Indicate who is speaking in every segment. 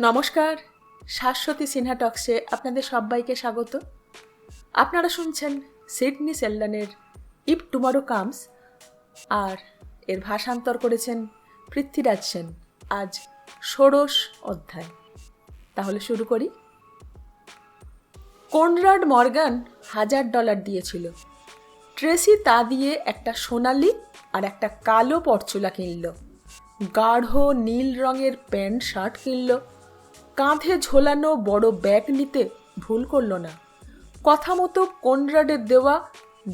Speaker 1: নমস্কার, শাশ্বতী সিনহা টক্সে আপনাদের সবাইকে স্বাগত। আপনারা শুনছেন সিডনি সেল্লানের ইফ টুমারো কামস আর এর ভাষান্তর করেছেন পৃথ্বীরাজ সেন। আজ ষোড়শ অধ্যায়। তাহলে শুরু করি। কনরাড মর্গান হাজার ডলার দিয়েছিল। ট্রেসি তা দিয়ে একটা সোনালি আর একটা কালো পরচুলা কিনল। গাঢ় নীল রঙের প্যান্ট শার্ট কিনল। কাঁধে ঝোলানো বড় ব্যাগ নিতে ভুল করল না। কথা মতো কনরাডের দেওয়া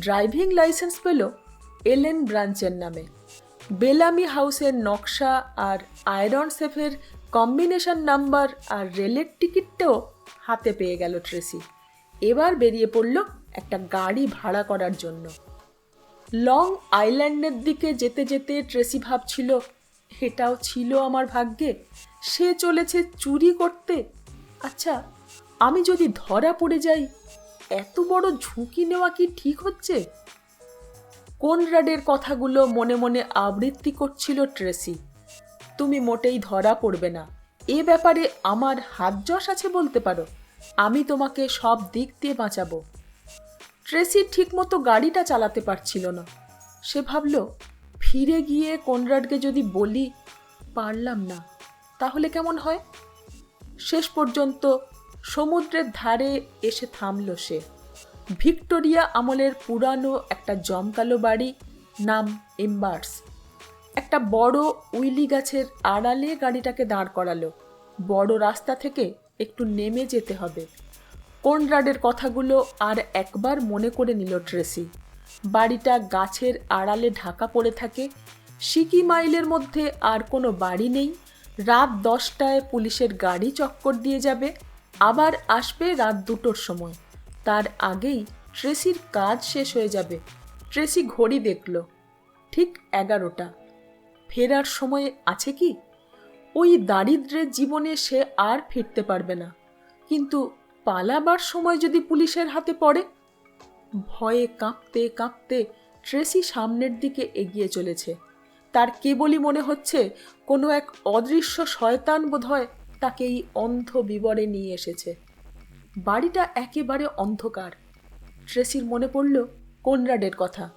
Speaker 1: ড্রাইভিং লাইসেন্স পেল এলেন ব্রাঞ্চের নামে। বেলামি হাউসের নকশা আর আয়রন সেফের কম্বিনেশন নাম্বার আর রেলের টিকিটটাও হাতে পেয়ে গেল ট্রেসি। এবার বেরিয়ে পড়ল একটা গাড়ি ভাড়া করার জন্য। লং আইল্যান্ডের দিকে যেতে যেতে ট্রেসি ভাবছিল এটাও ছিল আমার ভাগ্যে। সে চলেছে চুরি করতে। আচ্ছা আমি যদি ধরা পড়ে যাই, এত বড় ঝুঁকি নেওয়া কি ঠিক হচ্ছে? কোনরাডের কথাগুলো মনে মনে আবৃত্তি করছিল ট্রেসি। তুমি মোটেই ধরা পড়বে না। এ ব্যাপারে আমার হাত যশ আছে বলতে পারো। আমি তোমাকে সব দিক দিয়ে বাঁচাবো। ট্রেসি ঠিকমতো গাড়িটা চালাতে পারছিল না। সে ভাবল ফিরে গিয়ে কোনরাডকে যদি বলি, পারলাম না, তাহলে কেমন হয়? শেষ পর্যন্ত সমুদ্রের ধারে এসে থামল সে। ভিক্টোরিয়া আমলের পুরানো একটা জমকালো বাড়ি নাম এম্বার্স। একটা বড় উইলি গাছের আড়ালে গাড়িটাকে দাঁড় করালো। বড় রাস্তা থেকে একটু নেমে যেতে হবে। কোনরাডের কথাগুলো আর একবার মনে করে নিল ট্রেসি। বাড়িটা গাছের আড়ালে ঢাকা পড়ে থাকে। সিকি মাইলের মধ্যে আর কোনো বাড়ি নেই। রাত দশটায় পুলিশের গাড়ি চক্কর দিয়ে যাবে। আবার আসবে রাত দুটোর সময়। তার আগেই ট্রেসির কাজ শেষ হয়ে যাবে। ট্রেসি ঘড়ি দেখল। ঠিক এগারোটা। ফেরার সময় আছে কি? ওই দারিদ্রের জীবনে সে আর ফিরতে পারবে না। কিন্তু পালাবার সময় যদি পুলিশের হাতে পড়ে ভয়ে কাঁপতে কাঁপতে ট্রেসি সামনের দিকে এগিয়ে চলেছে। তার কেবলই মনে হচ্ছে কোনো এক অদৃশ্য শয়তান বোধহয় তাকে এই অন্ধ বিবরে নিয়ে এসেছে। বাড়িটা একেবারে অন্ধকার। ট্রেসির মনে পড়ল কোনরাডের কথা।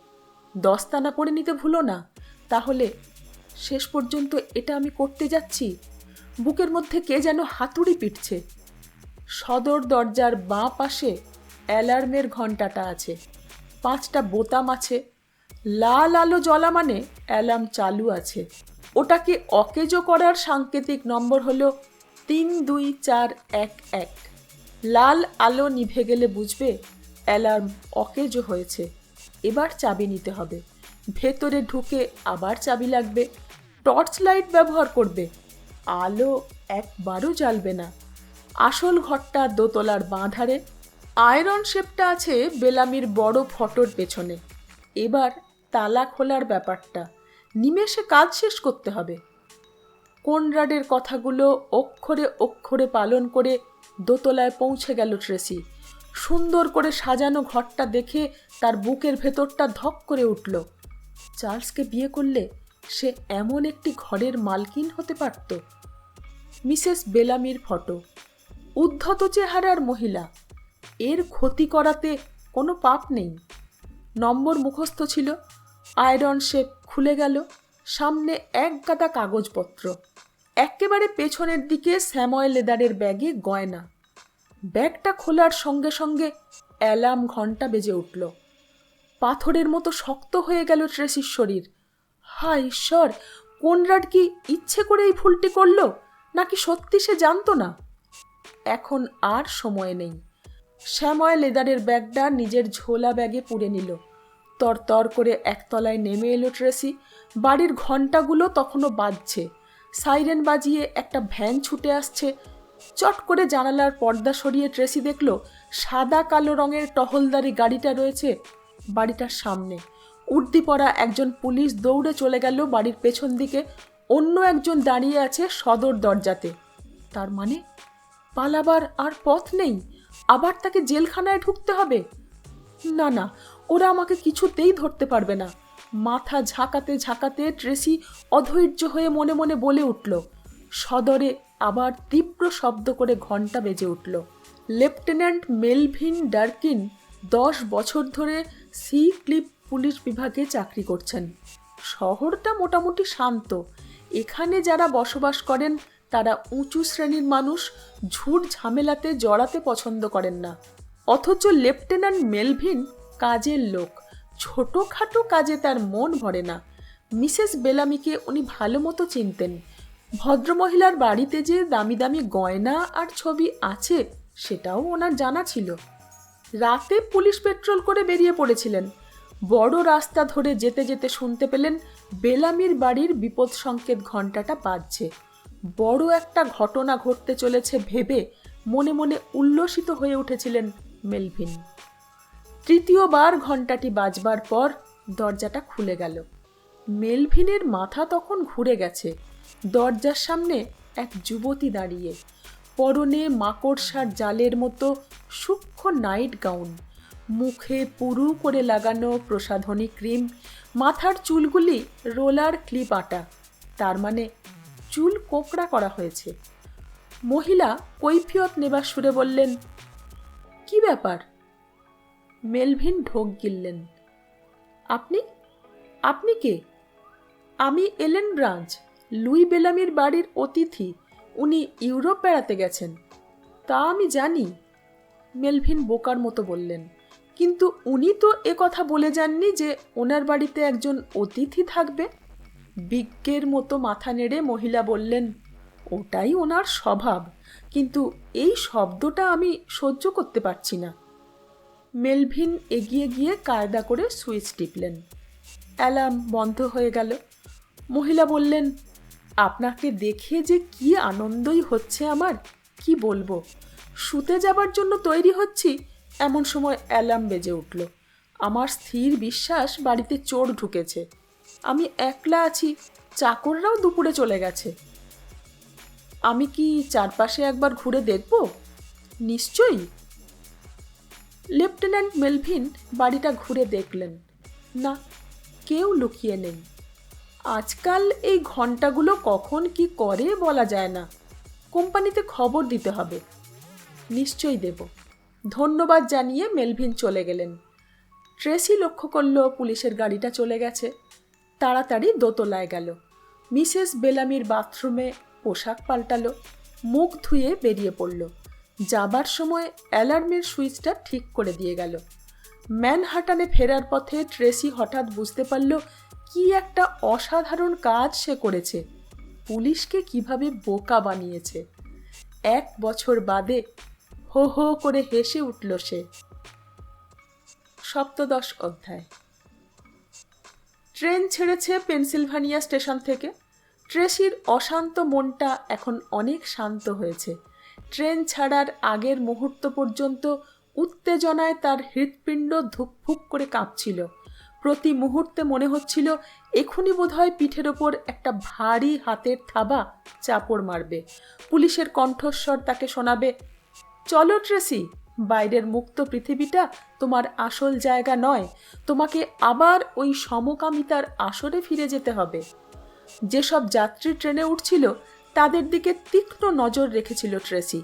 Speaker 1: দস্তানা পড়ে নিতে ভুলো না। তাহলে শেষ পর্যন্ত এটা আমি করতে যাচ্ছি? বুকের মধ্যে কে যেন হাতুড়ি পিটছে। সদর দরজার বাঁ পাশে অ্যালার্মের ঘণ্টাটা আছে। পাঁচটা বোতাম আছে। লাল আলো জ্বলা মানে অ্যালার্ম চালু আছে। ওটাকে অকেজো করার সাংকেতিক নম্বর হলো তিন দুই চার এক এক। লাল আলো নিভে গেলে বুঝবে অ্যালার্ম অকেজো হয়েছে। এবার চাবি নিতে হবে। ভেতরে ঢুকে আবার চাবি লাগবে। টর্চ লাইট ব্যবহার করবে। আলো একবারও জ্বালবে না। আসল ঘরটা দোতলার বাঁধারে আয়রন শেপটা আছে বেলামির বড় ফটোর পেছনে। এবার তালা খোলার ব্যাপারটা। নিমেষে কাজ শেষ করতে হবে। কোনরাডের কথাগুলো অক্ষরে অক্ষরে পালন করে দোতলায় পৌঁছে গেল ট্রেসি। সুন্দর করে সাজানো ঘরটা দেখে তার বুকের ভেতরটা ধক করে উঠল। চার্লসকে বিয়ে করলে সে এমন একটি ঘরের মালকিন হতে পারত। মিসেস বেলামির ফটো। উদ্ধত চেহারার মহিলা। এর ক্ষতি করাতে কোনো পাপ নেই। নম্বর মুখস্থ ছিল, আয়রন শেপ খুলে গেল, সামনে এক গাদা কাগজপত্র। একেবারে পেছনের দিকে স্যাময় লেদারের ব্যাগে গয়না। ব্যাগটা খোলার সঙ্গে সঙ্গে অ্যালার্ম ঘণ্টা বেজে উঠল। পাথরের মতো শক্ত হয়ে গেল ট্রেসির শরীর। হায় ঈশ্বর, কোনরাড কি ইচ্ছে করে এই ভুলটি করল? নাকি সত্যি সে জানতো না? এখন আর সময় নেই। শ্যাময় লেদারের ব্যাগটা নিজের ঝোলা ব্যাগে পুড়ে নিল। তর তর করে একতলায় নেমে এলো ট্রেসি। বাড়ির ঘন্টাগুলো তখনও বাজছে। সাইরেন বাজিয়ে একটা ভ্যান ছুটে আসছে। চট করে জানালার পর্দা সরিয়ে ট্রেসি দেখল, সাদা কালো রঙের টহলদারি গাড়িটা রয়েছে বাড়িটার সামনে। উর্দি পরা একজন পুলিশ দৌড়ে চলে গেল বাড়ির পেছন দিকে। অন্য একজন দাঁড়িয়ে আছে সদর দরজাতে। তার মানে পালাবার আর পথ নেই? আবার তাকে জেলখানায় ঢুকতে হবে? না না, ওরা আমাকে কিছুতেই ধরতে পারবে না। মাথা ঝাঁকাতে ঝাঁকাতে ট্রেসি অধৈর্য হয়ে মনে মনে বলে উঠল। সদরে আবার তীব্র শব্দ করে ঘণ্টা বেজে উঠল। লেফটেন্যান্ট মেলভিন ডার্কিন দশ বছর ধরে সি ক্লিপ পুলিশ বিভাগে চাকরি করছেন। শহরটা মোটামুটি শান্ত। এখানে যারা বসবাস করেন তারা উঁচু শ্রেণির মানুষ ঝুট ঝামেলাতে জড়াতে পছন্দ করেন না। অথচ লেফটেন্যান্ট মেলভিন কাজের লোক। ছোটোখাটো কাজে তার মন ভরে না। মিসেস বেলামিকে উনি ভালো মতো চিনতেন। ভদ্রমহিলার বাড়িতে যে দামি দামি গয়না আর ছবি আছে, সেটাও ওনার জানা ছিল। রাতে পুলিশ পেট্রোল করে বেরিয়ে পড়েছিলেন। বড় রাস্তা ধরে যেতে যেতে শুনতে পেলেন বেলামির বাড়ির বিপদ সংকেত ঘন্টাটা বাজছে। বড় একটা ঘটনা ঘটতে চলেছে ভেবে মনে মনে উল্লসিত হয়ে উঠেছিলেন মেলভিন। তৃতীয়বার ঘন্টাটি বাজবার পর দরজাটা খুলে গেল। মেলভিনের মাথা তখন ঘুরে গেছে। দরজার সামনে এক যুবতী দাঁড়িয়ে, পরনে মাকড়সার জালের মতো সূক্ষ্ম নাইট গাউন, মুখে পুরু করে লাগানো প্রসাধনী ক্রিম, মাথার চুলগুলি রোলার ক্লিপ আটা, তার মানে চুল কোকড়া করা হয়েছে। মহিলা কৈফিয়ত নেবার সুরে বললেন, কি ব্যাপার? মেলভিন ঢোক গিললেন, আপনি? আপনি কে? আমি এলেন ব্রাঞ্চ, লুই বেলামির বাড়ির অতিথি, উনি ইউরোপ বেড়াতে গেছেন। তা আমি জানি। মেলভিন বোকার মতো বললেন, কিন্তু উনি তো কথা বলে যাননি যে ওনার বাড়িতে একজন অতিথি থাকবে? বিজ্ঞের মতো মাথা নেড়ে মহিলা বললেন, ওটাই ওনার স্বভাব, কিন্তু এই শব্দটা আমি সহ্য করতে পারছি না। মেলভিন এগিয়ে গিয়ে কায়দা করে সুইচ টিপলেন। অ্যালার্ম বন্ধ হয়ে গেল। মহিলা বললেন, আপনাকে দেখে যে কি আনন্দই হচ্ছে আমার, কি বলব? শুতে যাবার জন্য তৈরি হচ্ছি। এমন সময় অ্যালার্ম বেজে উঠল। আমার স্থির বিশ্বাস বাড়িতে চোর ঢুকেছে। আমি একলা আছি, চাকররাও দুপুরে চলে গেছে। আমি কি চারপাশে একবার ঘুরে দেখব? নিশ্চয়ই। লেফটেন্যান্ট মেলভিন বাড়িটা ঘুরে দেখলেন। না, কেউ লুকিয়ে নেই। আজকাল এই ঘন্টাগুলো কখন কি করে বলা যায় না। কোম্পানিতে খবর দিতে হবে। নিশ্চয়ই দেব। ধন্যবাদ জানিয়ে মেলভিন চলে গেলেন। ট্রেসি লক্ষ্য করল পুলিশের গাড়িটা চলে গেছে। তাড়াতাড়ি দোতলায় গেল। মিসেস বেলামির বাথরুমে পোশাক পাল্টালো, মুখ ধুয়ে বেরিয়ে পড়ল। যাবার সময় অ্যালার্মের সুইচটা ঠিক করে দিয়ে গেল। ম্যানহাটানে ফেরার পথে ট্রেসি হঠাৎ বুঝতে পারল, কি একটা অসাধারণ কাজ সে করেছে। পুলিশকে কীভাবে বোকা বানিয়েছে। এক বছর বাদে হো হো করে হেসে উঠল সে। সপ্তদশ অধ্যায়। ট্রেন ছেড়েছে পেনসিলভানিয়া স্টেশন থেকে। ট্রেসির অশান্ত মনটা এখন অনেক শান্ত হয়েছে। ট্রেন ছাড়ার আগের মুহূর্ত পর্যন্ত উত্তেজনায় তার হৃৎপিণ্ড ধুকফুক করে কাঁপছিল। প্রতি মুহূর্তে মনে হচ্ছিল, এখনই বোধহয় পিঠের ওপর একটা ভারী হাতের থাবা চাপড় মারবে। পুলিশের কণ্ঠস্বর তাকে শোনাবে, চলো, ট্রেসি। বাইরের মুক্ত পৃথিবীটা তোমার আসল জায়গা নয়, তোমাকে আবার ওই সমকামিতার আসরে ফিরে যেতে হবে। যেসব যাত্রী ট্রেনে উঠছিল, তাদের দিকে তীক্ষ্ণ নজর রেখেছিল ট্রেসি।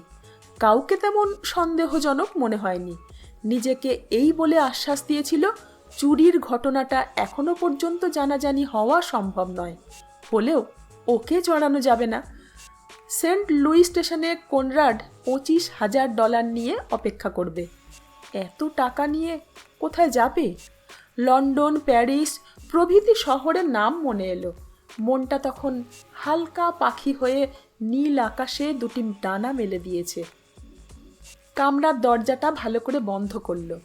Speaker 1: কাউকে তেমন সন্দেহজনক মনে হয়নি। নিজেকে এই বলে আশ্বাস দিয়েছিল, চুরির ঘটনাটা এখনও পর্যন্ত জানাজানি হওয়া সম্ভব নয়। হলেও ওকে জড়ানো যাবে না। সেন্ট লুই স্টেশনে কোনরাড পঁচিশ হাজার ডলার নিয়ে অপেক্ষা করবে। এত টাকা নিয়ে কোথায় যাবে? লন্ডন, প্যারিস প্রভৃতি শহরের নাম মনে এলো। মনটা তখন হালকা পাখি হয়ে নীল আকাশে দুটি ডানা মেলে দিয়েছে। কামরার দরজাটা ভালো করে বন্ধ করল।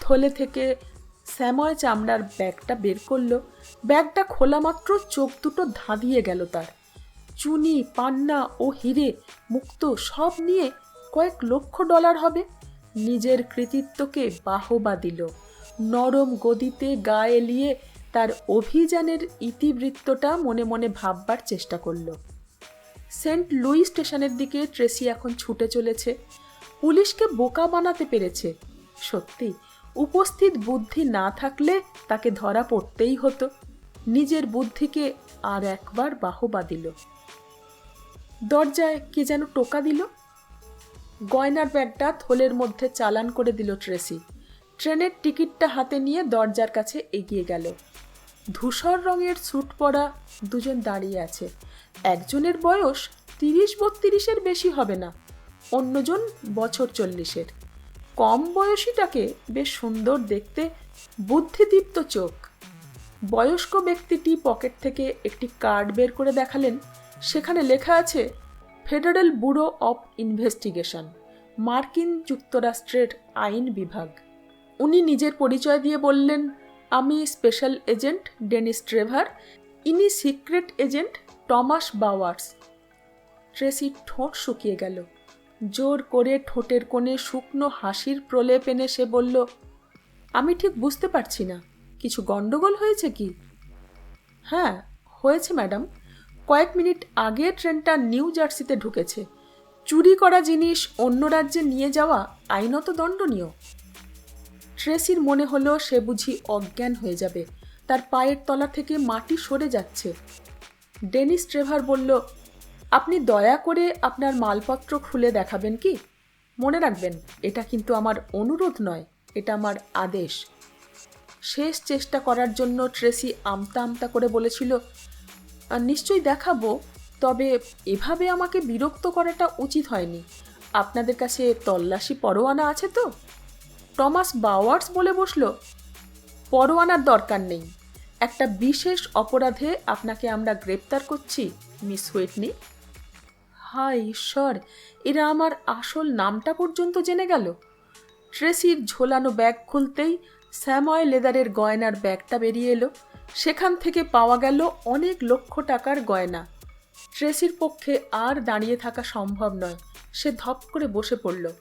Speaker 1: থলে থেকে শ্যাময় চামড়ার ব্যাগটা বের করল। ব্যাগটা খোলা মাত্র চোখ দুটো ধাঁধিয়ে গেল তার। চুনি, পান্না ও হিরে মুক্ত সব নিয়ে কয়েক লক্ষ ডলার হবে। নিজের কৃতিত্বকে বাহবা দিল। নরম গদিতে গা এলিয়ে তার অভিযানের ইতিবৃত্তটা মনে মনে ভাববার চেষ্টা করল। সেন্ট লুই স্টেশনের দিকে ট্রেসি এখন ছুটে চলেছে। পুলিশকে বোকা বানাতে পেরেছে। সত্যি, উপস্থিত বুদ্ধি না থাকলে তাকে ধরা পড়তেই হতো। নিজের বুদ্ধিকে আর একবার বাহবা দিল। দরজায় কে যেন টোকা দিল। গয়নার ব্যাগটা থলের মধ্যে চালান করে দিল ট্রেসি। ট্রেনের টিকিটটা হাতে নিয়ে দরজার কাছে এগিয়ে গেল। ধূসর রঙের স্যুট পরা দুজন দাঁড়িয়ে আছে। একজনের বয়স তিরিশ বত্রিশের বেশি হবে না, অন্যজন বছর চল্লিশের। কম বয়সীটাকে বেশ সুন্দর দেখতে বুদ্ধিদীপ্ত চোখ। বয়স্ক ব্যক্তিটি পকেট থেকে একটি কার্ড বের করে দেখালেন। সেখানে লেখা আছে, ফেডারেল ব্যুরো অফ ইনভেস্টিগেশন, মার্কিন যুক্তরাষ্ট্রের আইন বিভাগ। উনি নিজের পরিচয় দিয়ে বললেন, আমি স্পেশাল এজেন্ট ডেনিস ট্রেভার, ইনি secret agent Thomas Bowers. Tracy ঠোঁট শুকিয়ে গেল। জোর করে ঠোঁটের কোণে শুকনো হাসির প্রলেপ এনে সে বলল, আমি ঠিক বুঝতে পারছি না, কিছু গন্ডগোল হয়েছে কি? হ্যাঁ হয়েছে, ম্যাডাম। কয়েক মিনিট আগে ট্রেনটা নিউ জার্সিতে ঢুকেছে। চুরি করা জিনিস অন্য রাজ্যে নিয়ে যাওয়া আইনত দণ্ডনীয়। ট্রেসির মনে হলো সে বুঝি অজ্ঞান হয়ে যাবে। তার পায়ের তলা থেকে মাটি সরে যাচ্ছে। ডেনিস ট্রেভার বলল আপনি দয়া করে আপনার মালপত্র খুলে দেখাবেন কি? মনে রাখবেন এটা কিন্তু আমার অনুরোধ নয় এটা আমার আদেশ। শেষ চেষ্টা করার জন্য ট্রেসি আমতা আমতা করে বলেছিল "আহ, নিশ্চয়ই দেখাবো, তবে এভাবে আমাকে বিরক্ত করাটা উচিত হয়নি। আপনাদের কাছে তল্লাশি পরোয়ানা আছে তো? টমাস বাওয়ার্স বলে বসল, পরোয়ানার দরকার নেই। একটা বিশেষ অপরাধে আপনাকে আমরা গ্রেপ্তার করছি, মিস হুইটনি হায় ঈশ্বর, এরা আমার আসল নামটা পর্যন্ত জেনে গেল। ট্রেসির ঝোলানো ব্যাগ খুলতেই স্যাময় লেদারের গয়নার ব্যাগটা বেরিয়ে এলো। সেখান থেকে পাওয়া গেল অনেক লক্ষ টাকার গয়না। ট্রেসির পক্ষে আর দাঁড়িয়ে থাকা সম্ভব নয়। সে ধপ করে বসে পড়ল।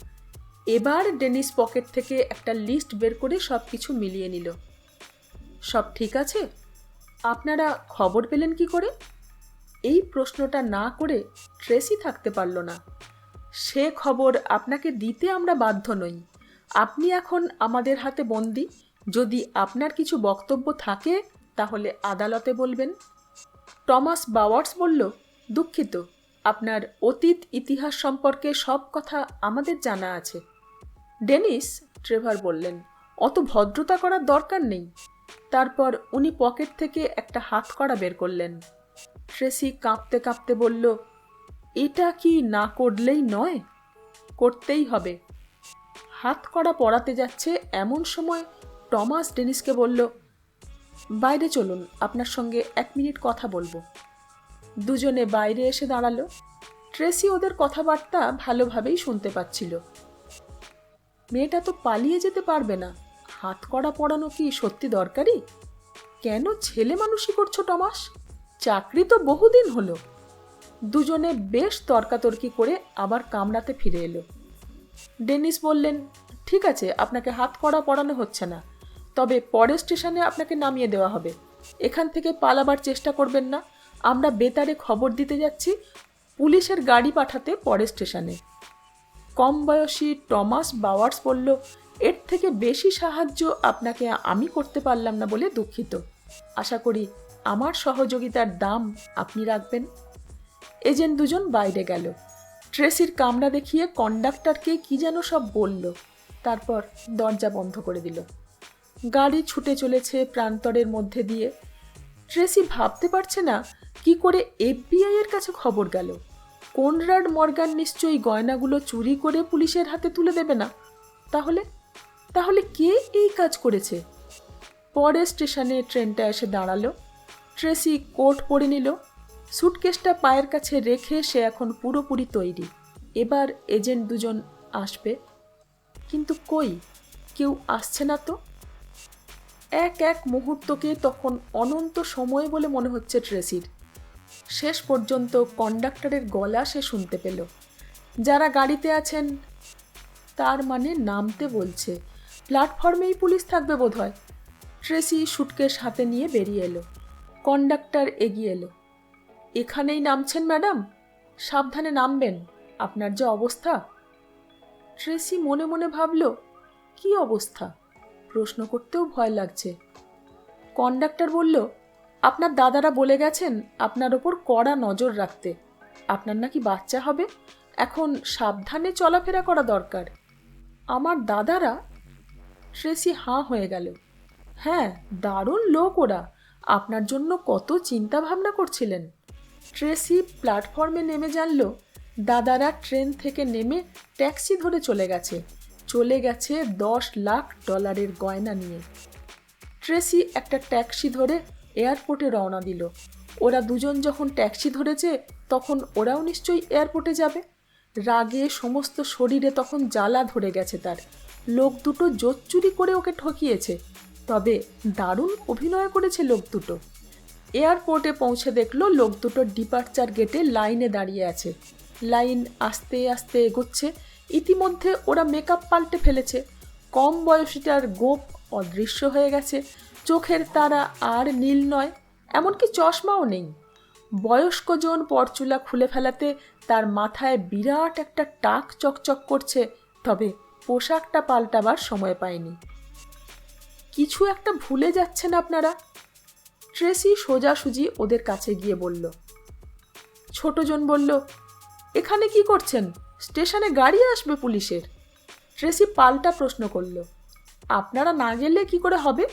Speaker 1: এবার ডেনিস পকেট থেকে একটা লিস্ট বের করে সব কিছু মিলিয়ে নিল। সব ঠিক আছে? আপনারা খবর পেলেন কি করে? এই প্রশ্নটা না করে ট্রেসি থাকতে পারল না। সে খবর আপনাকে দিতে আমরা বাধ্য নই। আপনি এখন আমাদের হাতে বন্দি। যদি আপনার কিছু বক্তব্য থাকে তাহলে আদালতে বলবেন? টমাস বাওয়ার্স বলল, দুঃখিত, আপনার অতীত ইতিহাস সম্পর্কে সব কথা আমাদের জানা আছে। ডেনিস ট্রেভার বললেন, অত ভদ্রতা করার দরকার নেই। তারপর উনি পকেট থেকে একটা হাত করা বের করলেন। ট্রেসি কাঁপতে কাঁপতে বলল, এটা কি না করলেই নয়? করতেই হবে। হাত করা পড়াতে যাচ্ছে এমন সময় টমাস ডেনিসকে বলল বাইরে চলুন, আপনার সঙ্গে এক মিনিট কথা বলব। দুজনে বাইরে এসে দাঁড়াল। ট্রেসি ওদের কথাবার্তা ভালোভাবেই শুনতে পাচ্ছিল। মেয়েটা তো পালিয়ে যেতে পারবে না। হাত কড়া পড়ানো কি সত্যি দরকারি? কেন ছেলে মানুষই করছ টমাস? চাকরি তো বহুদিন হলো। দুজনে বেশ তর্কাতর্কি করে আবার কামরাতে ফিরে এলো। ডেনিস বললেন, ঠিক আছে, আপনাকে হাত কড়া পড়ানো হচ্ছে না। তবে পরের স্টেশনে আপনাকে নামিয়ে দেওয়া হবে। এখান থেকে পালাবার চেষ্টা করবেন না। আমরা বেতারে খবর দিতে যাচ্ছি পুলিশের গাড়ি পাঠাতে পরের স্টেশনে। কম বয়সী টমাস বাওয়ার্স বলল, এর থেকে বেশি সাহায্য আপনাকে আমি করতে পারলাম না বলে দুঃখিত। আশা করি আমার সহযোগিতার দাম আপনি রাখবেন। এজেন্ট দুজন বাইরে গেল। ট্রেসির কামরা দেখিয়ে কন্ডাক্টরকে কি যেন সব বলল। তারপর দরজা বন্ধ করে দিল। গাড়ি ছুটে চলেছে প্রান্তরের মধ্যে দিয়ে। ট্রেসি ভাবতে পারছে না কি করে এফবিআই এর কাছে খবর গেল। কোনরাড মর্গান নিশ্চয়ই গয়নাগুলো চুরি করে পুলিশের হাতে তুলে দেবে না। তাহলে তাহলে কে এই কাজ করেছে? পরে স্টেশনে ট্রেনটা এসে দাঁড়াল। ট্রেসি কোট পরে নিল। সুটকেসটা পায়ের কাছে রেখে সে এখন পুরোপুরি তৈরি। এবার এজেন্ট দুজন আসবে। কিন্তু কই? কেউ আসছে না তো? এক এক মুহূর্তকে তখন অনন্ত সময় বলে মনে হচ্ছে ট্রেসির। শেষ পর্যন্ত কন্ডাক্টরের গলা সে শুনতে পেল। যারা গাড়িতে আছেন, তার মানে নামতে বলছে। প্ল্যাটফর্মেই পুলিশ থাকবে বোধহয়। ট্রেসি সুটকেস হাতে নিয়ে বেরিয়ে এলো। কন্ডাক্টর এগিয়ে এলো। এখানেই নামছেন, ম্যাডাম? সাবধানে নামবেন। আপনার যে অবস্থা। ট্রেসি মনে মনে ভাবল, কি অবস্থা? প্রশ্ন করতেও ভয় লাগছে। কন্ডাক্টর বলল, আপনার দাদারা বলে গেছেন আপনার ওপর কড়া নজর রাখতে। আপনার নাকি বাচ্চা হবে। এখন সাবধানে চলাফেরা করা দরকার। আমার দাদারা? ট্রেসি হাঁ হয়ে গেল। হ্যাঁ দারুণ লোক ওরা। আপনার জন্য কত চিন্তা ভাবনা করছিলেন। ট্রেসি প্ল্যাটফর্মে নেমে জানল, দাদারা ট্রেন থেকে নেমে ট্যাক্সি ধরে চলে গেছে। চলে গেছে দশ লাখ ডলারের গয়না নিয়ে। ট্রেসি একটা ট্যাক্সি ধরে এয়ারপোর্টে রওনা দিল। ওরা দুজন যখন ট্যাক্সি ধরেছে, তখন ওরাও নিশ্চয়ই এয়ারপোর্টে যাবে। রাগে সমস্ত শরীরে তখন জ্বালা ধরে গেছে তার। লোক দুটো জোচ্চুরি করে ওকে ঠকিয়েছে। তবে দারুণ অভিনয় করেছে লোক দুটো। এয়ারপোর্টে পৌঁছে দেখল লোক দুটো ডিপার্চার গেটে লাইনে দাঁড়িয়ে আছে। লাইন আস্তে আস্তে এগোচ্ছে। ইতিমধ্যে ওরা মেকআপ পাল্টে ফেলেছে। কম বয়সীটার গোপ অদৃশ্য হয়ে গেছে। চোখের তারা আর নীল নয়, এমনকি চশমাও নেই। বয়স্কজন পরচুলা খুলে ফেলাতে তার মাথায় বিরাট একটা টাক চকচক করছে, তবে পোশাকটা পাল্টাবার সময় পায়নি। কিছু একটা ভুলে যাচ্ছেন আপনারা? ট্রেসি সোজাসুজি ওদের কাছে গিয়ে বলল। ছোটজন বলল, এখানে কি করছেন? স্টেশনে গাড়ি আসবে পুলিশের। ট্রেসি পাল্টা প্রশ্ন করল, আপনারা না গেলে কি করে হবে?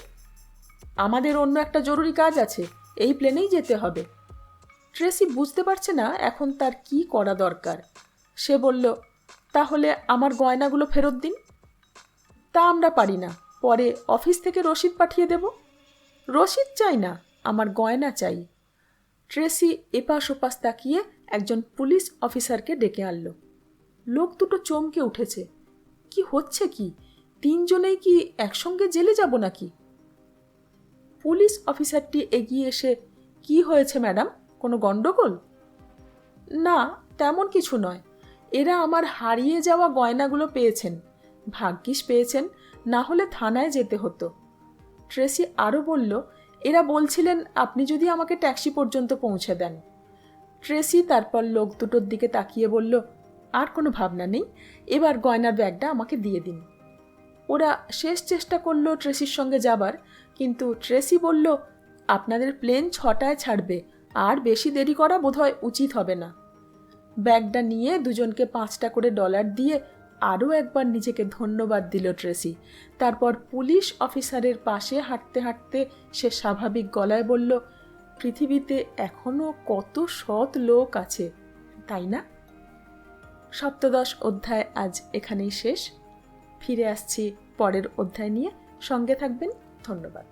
Speaker 1: আমাদের অন্য একটা জরুরি কাজ আছে, এই প্লেনেই যেতে হবে। ট্রেসি বুঝতে পারছে না এখন তার কি করা দরকার। সে বলল, তাহলে আমার গয়নাগুলো ফেরত দিন? তা আমরা পারি না, পরে অফিস থেকে রসিদ পাঠিয়ে দেব। রসিদ চাই না, আমার গয়না চাই। ট্রেসি এপাশ ওপাশ তাকিয়ে একজন পুলিশ অফিসারকে ডেকে আনল। লোক দুটো চমকে উঠেছে। কি হচ্ছে কি? তিনজনেই কি একসঙ্গে জেলে যাব নাকি? পুলিশ অফিসারটি এগিয়ে এসে, কি হয়েছে ম্যাডাম? কোনো গণ্ডগোল না, তেমন কিছু নয়। এরা আমার হারিয়ে যাওয়া গয়নাগুলো পেয়েছেন। ভাগ্যিস পেয়েছেন, না হলে থানায় যেতে হতো। ট্রেসি আরও বলল, এরা বলছিলেন আপনি যদি আমাকে ট্যাক্সি পর্যন্ত পৌঁছে দেন। ট্রেসি তারপর লোক দুটোর দিকে তাকিয়ে বলল আর কোনো ভাবনা নেই। এবার গয়নার ব্যাগটা আমাকে দিয়ে দিন। ওরা শেষ চেষ্টা করল ট্রেসির সঙ্গে যাবার, কিন্তু ট্রেসি বলল, আপনাদের প্লেন ছটায় ছাড়বে, আর বেশি দেরি করা বোধহয় উচিত হবে না। ব্যাগটা নিয়ে দুজনকে পাঁচটা করে ডলার দিয়ে আরও একবার নিজেকে ধন্যবাদ দিল ট্রেসি। তারপর পুলিশ অফিসারের পাশে হাঁটতে হাঁটতে সে স্বাভাবিক গলায় বলল, পৃথিবীতে এখনও কত সৎ লোক আছে, তাই না? সপ্তদশ অধ্যায় আজ এখানেই শেষ। ফিরে আসছি পরের অধ্যায় নিয়ে। সঙ্গে থাকবেন। ধন্যবাদ।